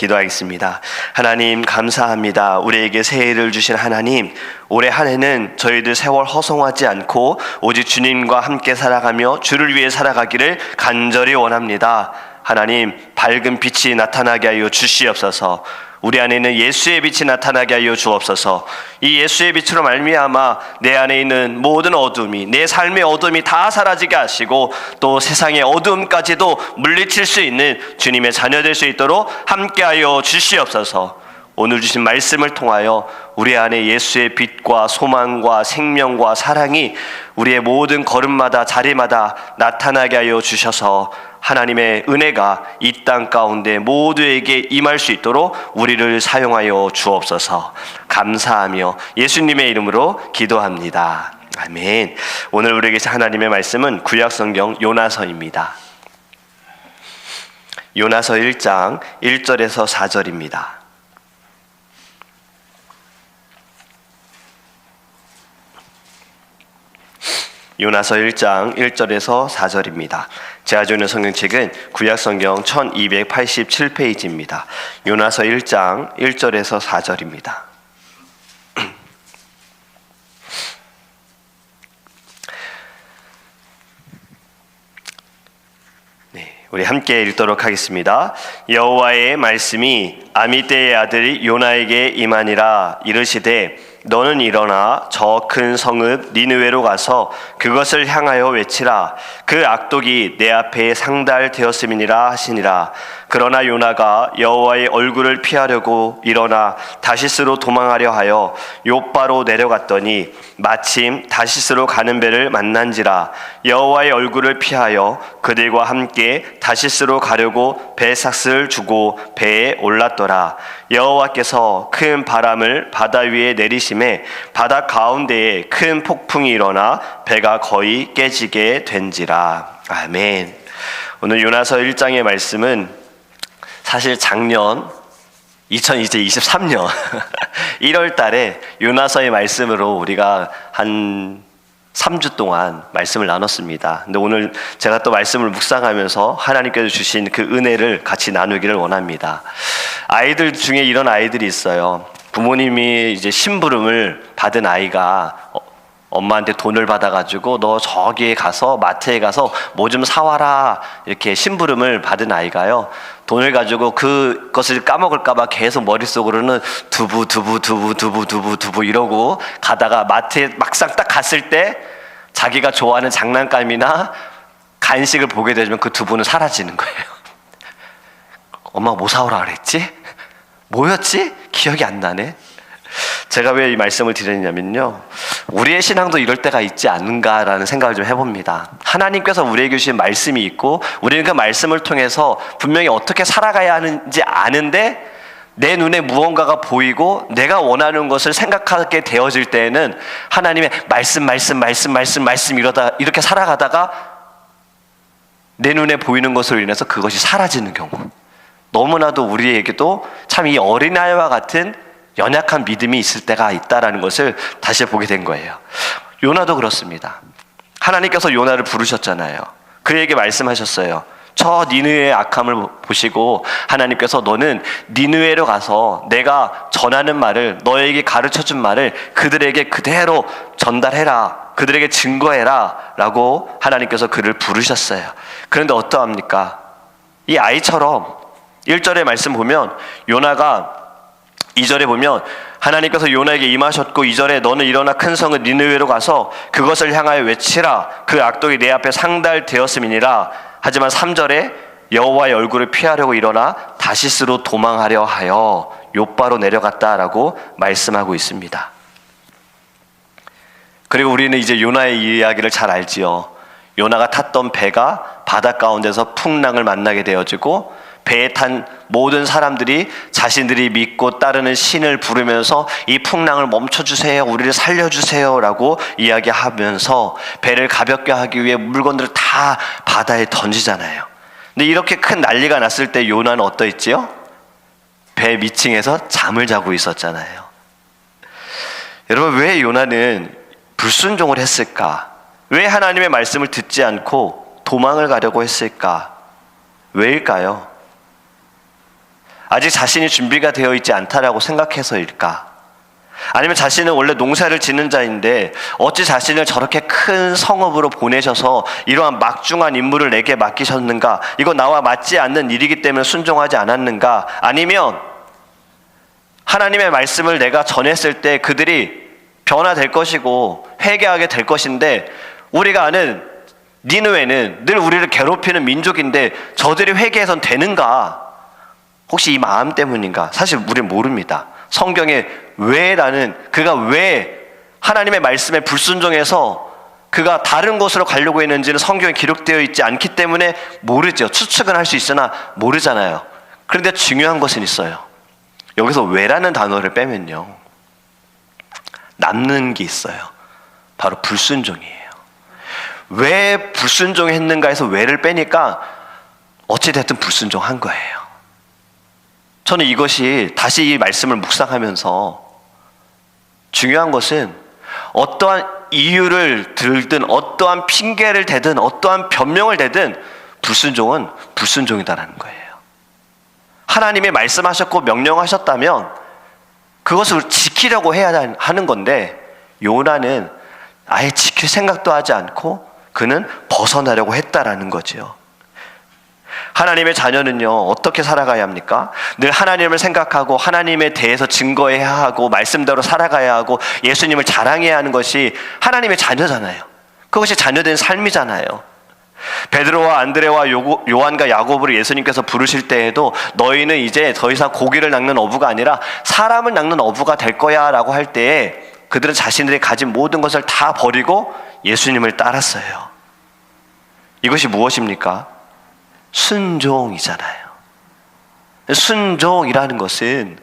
기도하겠습니다. 하나님 감사합니다. 우리에게 새해를 주신 하나님, 올해 한 해는 저희들 세월 허송하지 않고 오직 주님과 함께 살아가며 주를 위해 살아가기를 간절히 원합니다. 하나님 밝은 빛이 나타나게 하여 주시옵소서. 우리 안에는 예수의 빛이 나타나게 하여 주옵소서. 이 예수의 빛으로 말미암아 내 안에 있는 모든 어둠이 내 삶의 어둠이 다 사라지게 하시고 또 세상의 어둠까지도 물리칠 수 있는 주님의 자녀 될 수 있도록 함께하여 주시옵소서. 오늘 주신 말씀을 통하여 우리 안에 예수의 빛과 소망과 생명과 사랑이 우리의 모든 걸음마다 자리마다 나타나게 하여 주셔서 하나님의 은혜가 이 땅 가운데 모두에게 임할 수 있도록 우리를 사용하여 주옵소서 감사하며 예수님의 이름으로 기도합니다. 아멘. 오늘 우리에게 하나님의 말씀은 구약 성경 요나서입니다. 요나서 1장 1절에서 4절입니다. 요나서 1장 1절에서 4절입니다. 제가 주는 성경책은 구약 성경 1287페이지입니다. 요나서 1장 1절에서 4절입니다. 네, 우리 함께 읽도록 하겠습니다. 여호와의 말씀이 아미떼의 아들 요나에게 임하니라 이르시되 너는 일어나 저 큰 성읍 니느웨로 가서 그것을 향하여 외치라 그 악독이 내 앞에 상달되었음이니라 하시니라 그러나 요나가 여호와의 얼굴을 피하려고 일어나 다시스로 도망하려 하여 요바로 내려갔더니 마침 다시스로 가는 배를 만난지라 여호와의 얼굴을 피하여 그들과 함께 다시스로 가려고 배 삭스를 주고 배에 올랐더라. 여호와께서 큰 바람을 바다 위에 내리심에 바다 가운데에 큰 폭풍이 일어나 배가 거의 깨지게 된지라. 아멘. 오늘 요나서 1장의 말씀은 사실 작년 2023년 1월 달에 요나서의 말씀으로 우리가 한 3주 동안 말씀을 나눴습니다. 근데 오늘 제가 또 말씀을 묵상하면서 하나님께서 주신 그 은혜를 같이 나누기를 원합니다. 아이들 중에 이런 아이들이 있어요. 부모님이 이제 심부름을 받은 아이가 엄마한테 돈을 받아가지고 너 저기에 가서 마트에 가서 뭐 좀 사와라 이렇게 심부름을 받은 아이가요 돈을 가지고 그것을 까먹을까봐 계속 머릿속으로는 두부 두부 두부 두부 두부 두부 이러고 가다가 마트에 막상 딱 갔을 때 자기가 좋아하는 장난감이나 간식을 보게 되면 그 두부는 사라지는 거예요 엄마가 뭐 사오라 그랬지? 뭐였지? 기억이 안 나네 제가 왜 이 말씀을 드리냐면요. 우리의 신앙도 이럴 때가 있지 않은가라는 생각을 좀 해봅니다. 하나님께서 우리에게 주신 말씀이 있고, 우리는 그 말씀을 통해서 분명히 어떻게 살아가야 하는지 아는데, 내 눈에 무언가가 보이고 내가 원하는 것을 생각하게 되어질 때에는 하나님의 말씀, 말씀, 말씀, 말씀, 말씀 이러다 이렇게 살아가다가 내 눈에 보이는 것으로 인해서 그것이 사라지는 경우. 너무나도 우리에게도 참 이 어린아이와 같은 연약한 믿음이 있을 때가 있다라는 것을 다시 보게 된 거예요. 요나도 그렇습니다. 하나님께서 요나를 부르셨잖아요. 그에게 말씀하셨어요. 저 니느의 악함을 보시고 하나님께서 너는 니느웨로 가서 내가 전하는 말을 너에게 가르쳐 준 말을 그들에게 그대로 전달해라. 그들에게 증거해라. 라고 하나님께서 그를 부르셨어요. 그런데 어떠합니까? 이 아이처럼 1절의 말씀 보면 요나가 2절에 보면 하나님께서 요나에게 임하셨고 2절에 너는 일어나 큰 성은 니느웨로 가서 그것을 향하여 외치라 그 악독이 내 앞에 상달되었음이니라 하지만 3절에 여호와의 얼굴을 피하려고 일어나 다시스로 도망하려 하여 요바로 내려갔다라고 말씀하고 있습니다. 그리고 우리는 이제 요나의 이야기를 잘 알지요. 요나가 탔던 배가 바다 가운데서 풍랑을 만나게 되어지고 배에 탄 모든 사람들이 자신들이 믿고 따르는 신을 부르면서 이 풍랑을 멈춰주세요. 우리를 살려주세요 라고 이야기하면서 배를 가볍게 하기 위해 물건들을 다 바다에 던지잖아요. 근데 이렇게 큰 난리가 났을 때 요나는 어떠했지요? 배 밑층에서 잠을 자고 있었잖아요. 여러분, 왜 요나는 불순종을 했을까? 왜 하나님의 말씀을 듣지 않고 도망을 가려고 했을까? 왜일까요? 아직 자신이 준비가 되어 있지 않다라고 생각해서일까? 아니면 자신은 원래 농사를 짓는 자인데 어찌 자신을 저렇게 큰 성읍으로 보내셔서 이러한 막중한 임무를 내게 맡기셨는가? 이거 나와 맞지 않는 일이기 때문에 순종하지 않았는가? 아니면 하나님의 말씀을 내가 전했을 때 그들이 변화될 것이고 회개하게 될 것인데 우리가 아는 니누에는 늘 우리를 괴롭히는 민족인데 저들이 회개해선 되는가? 혹시 이 마음 때문인가? 사실 우리는 모릅니다. 성경에 왜라는 그가 왜 하나님의 말씀에 불순종해서 그가 다른 곳으로 가려고 했는지는 성경에 기록되어 있지 않기 때문에 모르죠. 추측은 할 수 있으나 모르잖아요. 그런데 중요한 것은 있어요. 여기서 왜라는 단어를 빼면요. 남는 게 있어요. 바로 불순종이에요. 왜 불순종했는가 해서 왜를 빼니까 어찌됐든 불순종한 거예요. 저는 이것이 다시 이 말씀을 묵상하면서 중요한 것은 어떠한 이유를 들든 어떠한 핑계를 대든 어떠한 변명을 대든 불순종은 불순종이다라는 거예요. 하나님이 말씀하셨고 명령하셨다면 그것을 지키려고 해야 하는 건데 요나는 아예 지킬 생각도 하지 않고 그는 벗어나려고 했다라는 거지요. 하나님의 자녀는요, 어떻게 살아가야 합니까? 늘 하나님을 생각하고 하나님에 대해서 증거해야 하고 말씀대로 살아가야 하고 예수님을 자랑해야 하는 것이 하나님의 자녀잖아요. 그것이 자녀된 삶이잖아요. 베드로와 안드레와 요- 요한과 야고보를 예수님께서 부르실 때에도 너희는 이제 더 이상 고기를 낚는 어부가 아니라 사람을 낚는 어부가 될 거야라고 할 때에 그들은 자신들이 가진 모든 것을 다 버리고 예수님을 따랐어요. 이것이 무엇입니까? 순종이잖아요. 순종이라는 것은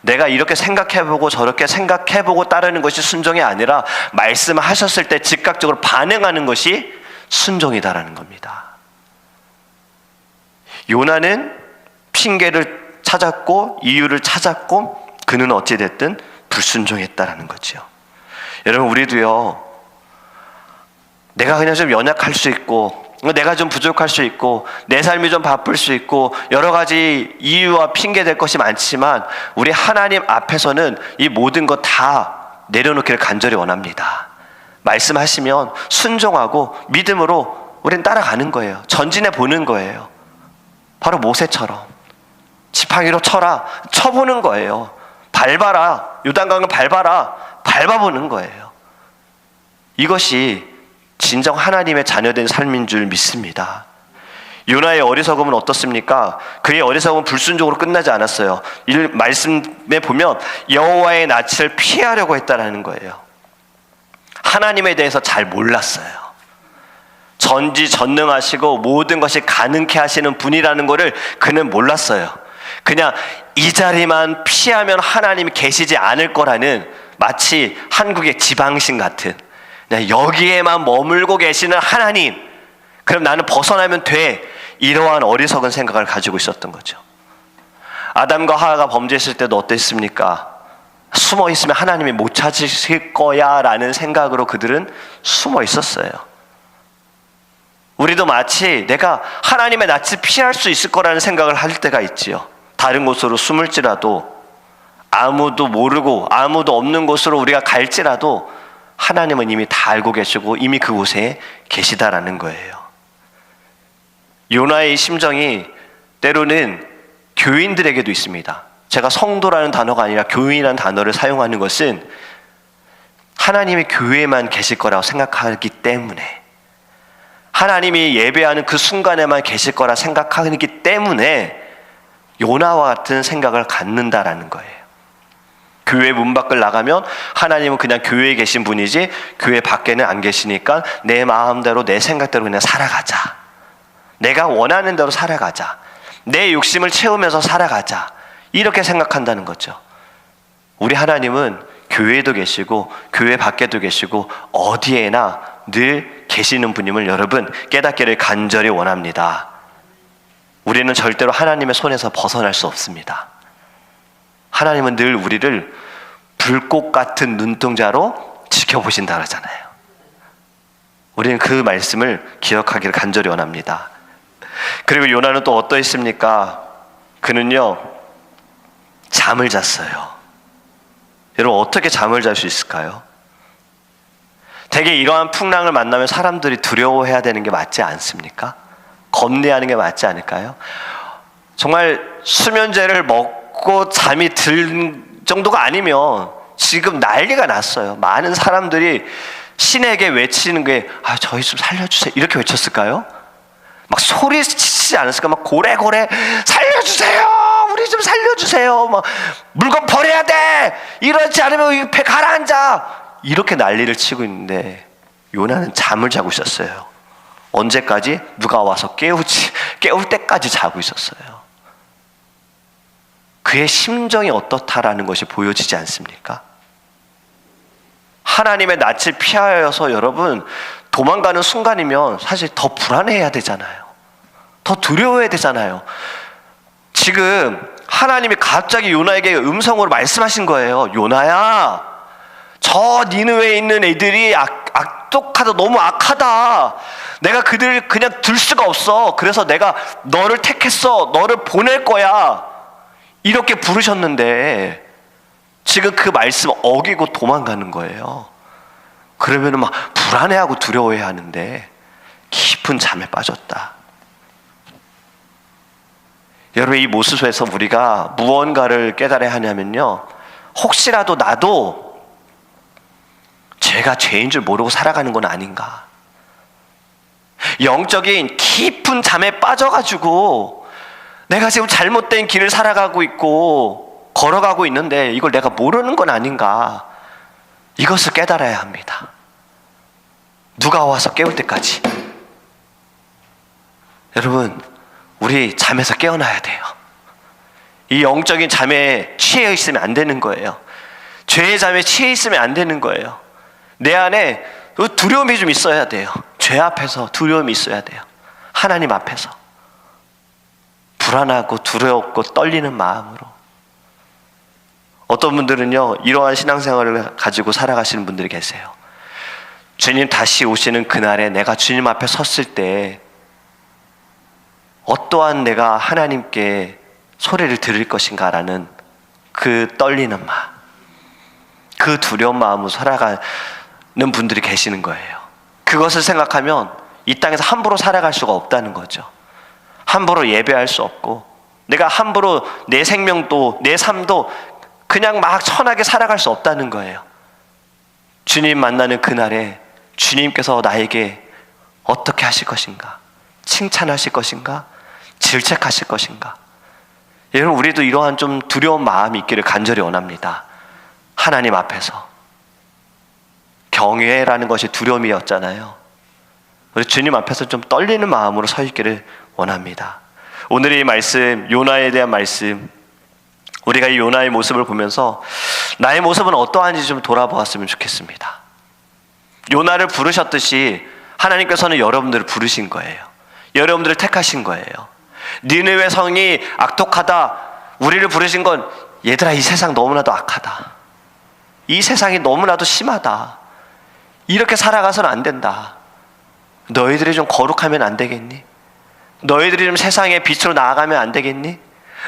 내가 이렇게 생각해보고 저렇게 생각해보고 따르는 것이 순종이 아니라 말씀하셨을 때 즉각적으로 반응하는 것이 순종이다라는 겁니다. 요나는 핑계를 찾았고 이유를 찾았고 그는 어찌됐든 불순종했다라는 거죠. 여러분 우리도요 내가 그냥 좀 연약할 수 있고 내가 좀 부족할 수 있고 내 삶이 좀 바쁠 수 있고 여러 가지 이유와 핑계 될 것이 많지만 우리 하나님 앞에서는 이 모든 것 다 내려놓기를 간절히 원합니다. 말씀하시면 순종하고 믿음으로 우리는 따라가는 거예요. 전진해 보는 거예요. 바로 모세처럼 지팡이로 쳐라 쳐보는 거예요. 밟아라 요단강을 밟아라 밟아보는 거예요. 이것이 진정 하나님의 자녀된 삶인 줄 믿습니다. 요나의 어리석음은 어떻습니까? 그의 어리석음은 불순종으로 끝나지 않았어요. 이 말씀에 보면 여호와의 낯을 피하려고 했다라는 거예요. 하나님에 대해서 잘 몰랐어요. 전지 전능하시고 모든 것이 가능케 하시는 분이라는 것을 그는 몰랐어요. 그냥 이 자리만 피하면 하나님이 계시지 않을 거라는 마치 한국의 지방신 같은 여기에만 머물고 계시는 하나님 그럼 나는 벗어나면 돼 이러한 어리석은 생각을 가지고 있었던 거죠. 아담과 하하가 범죄했을 때도 어땠습니까? 숨어 있으면 하나님이 못 찾으실 거야 라는 생각으로 그들은 숨어 있었어요. 우리도 마치 내가 하나님의 낯을 피할 수 있을 거라는 생각을 할 때가 있지요. 다른 곳으로 숨을지라도 아무도 모르고 아무도 없는 곳으로 우리가 갈지라도 하나님은 이미 다 알고 계시고 이미 그곳에 계시다라는 거예요. 요나의 심정이 때로는 교인들에게도 있습니다. 제가 성도라는 단어가 아니라 교인이라는 단어를 사용하는 것은 하나님의 교회에만 계실 거라고 생각하기 때문에 하나님이 예배하는 그 순간에만 계실 거라 생각하기 때문에 요나와 같은 생각을 갖는다라는 거예요. 교회 문 밖을 나가면 하나님은 그냥 교회에 계신 분이지 교회 밖에는 안 계시니까 내 마음대로 내 생각대로 그냥 살아가자. 내가 원하는 대로 살아가자. 내 욕심을 채우면서 살아가자. 이렇게 생각한다는 거죠. 우리 하나님은 교회에도 계시고 교회 밖에도 계시고 어디에나 늘 계시는 분임을 여러분 깨닫기를 간절히 원합니다. 우리는 절대로 하나님의 손에서 벗어날 수 없습니다. 하나님은 늘 우리를 불꽃 같은 눈동자로 지켜보신다 그러잖아요. 우리는 그 말씀을 기억하기를 간절히 원합니다. 그리고 요나는 또 어떠했습니까? 그는요, 잠을 잤어요. 여러분 어떻게 잠을 잘 수 있을까요? 대개 이러한 풍랑을 만나면 사람들이 두려워해야 되는 게 맞지 않습니까? 겁내하는 게 맞지 않을까요? 정말 수면제를 먹 고 잠이 들 정도가 아니면 지금 난리가 났어요. 많은 사람들이 신에게 외치는 게 아, 저희 좀 살려주세요. 이렇게 외쳤을까요? 막 소리 치지 않았을까? 막 고래고래 살려주세요. 우리 좀 살려주세요. 막 물건 버려야 돼. 이러지 않으면 이 배 가라앉아. 이렇게 난리를 치고 있는데 요나는 잠을 자고 있었어요. 언제까지 누가 와서 깨우지 깨울 때까지 자고 있었어요. 그의 심정이 어떻다라는 것이 보여지지 않습니까? 하나님의 낯을 피하여서 여러분 도망가는 순간이면 사실 더 불안해야 되잖아요. 더 두려워해야 되잖아요. 지금 하나님이 갑자기 요나에게 음성으로 말씀하신 거예요. 요나야, 저 니느웨에 있는 애들이 악, 악독하다, 너무 악하다. 내가 그들을 그냥 둘 수가 없어. 그래서 내가 너를 택했어. 너를 보낼 거야. 이렇게 부르셨는데 지금 그 말씀 어기고 도망가는 거예요. 그러면 막 불안해하고 두려워해야 하는데 깊은 잠에 빠졌다. 여러분 이 모습에서 우리가 무언가를 깨달아야 하냐면요. 혹시라도 나도 죄가 죄인 줄 모르고 살아가는 건 아닌가. 영적인 깊은 잠에 빠져가지고 내가 지금 잘못된 길을 살아가고 있고 걸어가고 있는데 이걸 내가 모르는 건 아닌가. 이것을 깨달아야 합니다. 누가 와서 깨울 때까지. 여러분, 우리 잠에서 깨어나야 돼요. 이 영적인 잠에 취해 있으면 안 되는 거예요. 죄의 잠에 취해 있으면 안 되는 거예요. 내 안에 그 두려움이 좀 있어야 돼요. 죄 앞에서 두려움이 있어야 돼요. 하나님 앞에서. 불안하고 두렵고 떨리는 마음으로. 어떤 분들은요, 이러한 신앙생활을 가지고 살아가시는 분들이 계세요. 주님 다시 오시는 그날에 내가 주님 앞에 섰을 때 어떠한 내가 하나님께 소리를 들을 것인가라는 그 떨리는 마음, 그 두려운 마음으로 살아가는 분들이 계시는 거예요. 그것을 생각하면 이 땅에서 함부로 살아갈 수가 없다는 거죠. 함부로 예배할 수 없고, 내가 함부로 내 생명도, 내 삶도 그냥 막 천하게 살아갈 수 없다는 거예요. 주님 만나는 그날에 주님께서 나에게 어떻게 하실 것인가? 칭찬하실 것인가? 질책하실 것인가? 여러분, 우리도 이러한 좀 두려운 마음이 있기를 간절히 원합니다. 하나님 앞에서. 경외라는 것이 두려움이었잖아요. 우리 주님 앞에서 좀 떨리는 마음으로 서 있기를 원합니다. 오늘의 이 말씀, 요나에 대한 말씀, 우리가 이 요나의 모습을 보면서 나의 모습은 어떠한지 좀 돌아보았으면 좋겠습니다. 요나를 부르셨듯이 하나님께서는 여러분들을 부르신 거예요. 여러분들을 택하신 거예요. 니느웨 성이 악독하다. 우리를 부르신 건 얘들아 이 세상 너무나도 악하다. 이 세상이 너무나도 심하다. 이렇게 살아가서는 안 된다. 너희들이 좀 거룩하면 안 되겠니? 너희들이 좀 세상의 빛으로 나아가면 안 되겠니?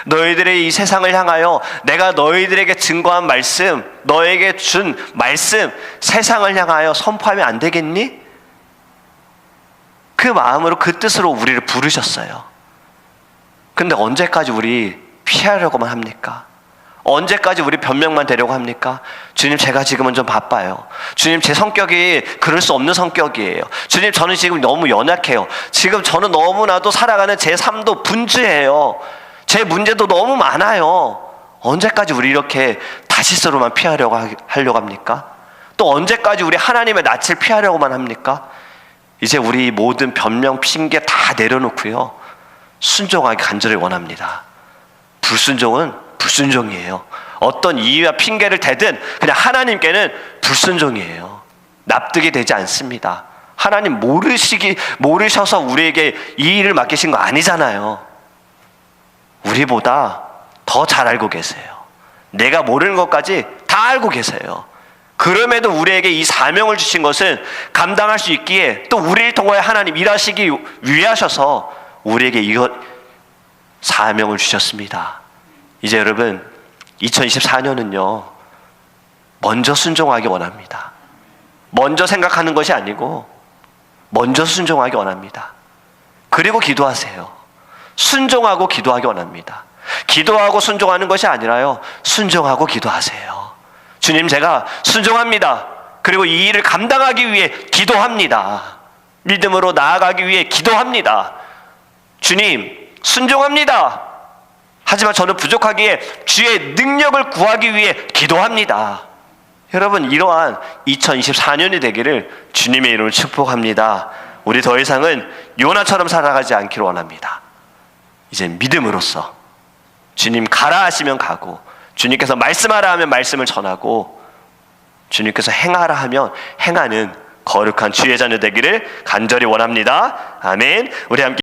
너희들의 이 세상을 향하여 내가 너희들에게 증거한 말씀, 너에게 준 말씀, 세상을 향하여 선포하면 안 되겠니? 그 마음으로 그 뜻으로 우리를 부르셨어요. 근데 언제까지 우리 피하려고만 합니까? 언제까지 우리 변명만 되려고 합니까? 주님, 제가 지금은 좀 바빠요. 주님, 제 성격이 그럴 수 없는 성격이에요. 주님, 저는 지금 너무 연약해요. 지금 저는 너무나도 살아가는 제 삶도 분주해요. 제 문제도 너무 많아요. 언제까지 우리 이렇게 다시스로만 피하려고 하려고 합니까? 또 언제까지 우리 하나님의 낯을 피하려고만 합니까? 이제 우리 모든 변명 핑계 다 내려놓고요. 순종하기 간절히 원합니다. 불순종은 불순종이에요. 어떤 이유와 핑계를 대든 그냥 하나님께는 불순종이에요. 납득이 되지 않습니다. 하나님 모르시기 모르셔서 우리에게 이 일을 맡기신 거 아니잖아요. 우리보다 더 잘 알고 계세요. 내가 모르는 것까지 다 알고 계세요. 그럼에도 우리에게 이 사명을 주신 것은 감당할 수 있기에 또 우리를 통하여 하나님 일하시기 위하셔서 우리에게 이것 사명을 주셨습니다. 이제 여러분 2024년은요, 먼저 순종하기 원합니다. 먼저 생각하는 것이 아니고, 먼저 순종하기 원합니다. 그리고 기도하세요. 순종하고 기도하기 원합니다. 기도하고 순종하는 것이 아니라요, 순종하고 기도하세요. 주님, 제가 순종합니다. 그리고 이 일을 감당하기 위해 기도합니다. 믿음으로 나아가기 위해 기도합니다. 주님, 순종합니다. 하지만 저는 부족하기에 주의 능력을 구하기 위해 기도합니다. 여러분, 이러한 2024년이 되기를 주님의 이름으로 축복합니다. 우리 더 이상은 요나처럼 살아가지 않기를 원합니다. 이제 믿음으로써 주님 가라 하시면 가고 주님께서 말씀하라 하면 말씀을 전하고 주님께서 행하라 하면 행하는 거룩한 주의 자녀 되기를 간절히 원합니다. 아멘. 우리 함께